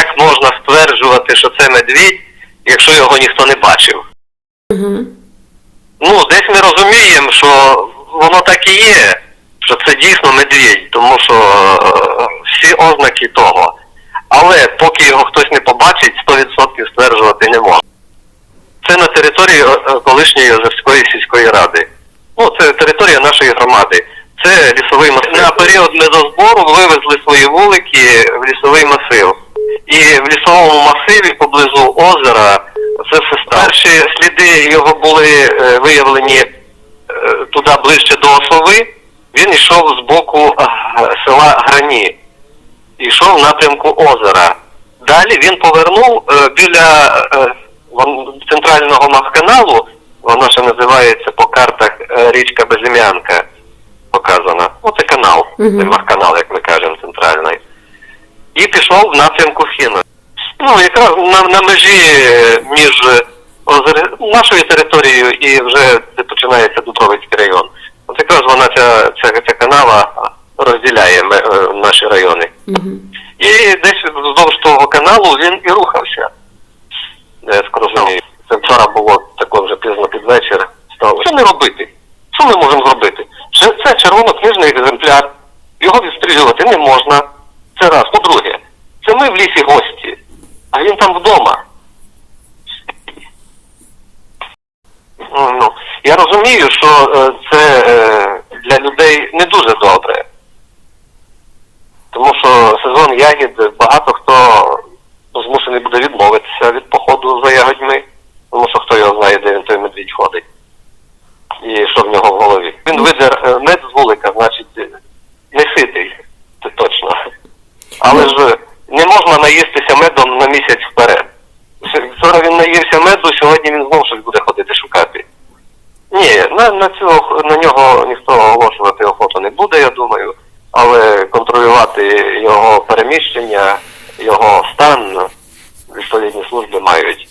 Як можна стверджувати, що це медвідь, якщо його ніхто не бачив? Угу. Ну, десь ми розуміємо, що воно так і є, що це дійсно медвідь, тому що е, всі ознаки того. Але поки його хтось не побачить, 100% стверджувати не можна. Це на території е, е, колишньої Озерської сільської ради. Ну, це територія нашої громади. Це лісовий масив. На період медозбору вивезли свої вулики в лісовий масив. І в лісовому масиві поблизу озера це все стало. Перші сліди його були е, виявлені е, туди ближче до Осови. Він йшов з боку е, села Грані. Йшов в напрямку озера. Далі він повернув е, біля е, центрального махканалу, воно ще називається по картах е, річка Безім'янка показана. Оце канал, Мгм. це махканал, як. І пішов в напрямку Фіна. Ну, якраз на, на межі е, між е, озер... нашою територією і вже де починається Дубровицький район. От якраз вона ця, ця, ця канава розділяє е, наші райони. Угу. І десь вздовж того каналу він і рухався. Я розумію. Це вчора було тако вже пізно під вечір. Стало. Що не робити? Що ми можемо зробити? Це, це червонокнижний екземпляр. Його відстрілювати не можна. Це раз. Ми в лісі гості, а він там вдома. Ну, ну, я розумію, що е, це е, для людей не дуже добре. Тому що сезон ягід багато хто змушений буде відмовитися від походу за ягодьми, тому що хто його знає, де він той медвідь ходить. І що в нього в голові. Він видер е, мед з вулика, значить, не ситий, це точно. Але ж не можна наїстися медом на місяць вперед. Вчора він наївся меду, сьогодні він знову щось буде ходити шукати. Ні, на, на, цього, на нього ніхто оголошувати охоту не буде, я думаю. Але контролювати його переміщення, його стан відповідні служби мають.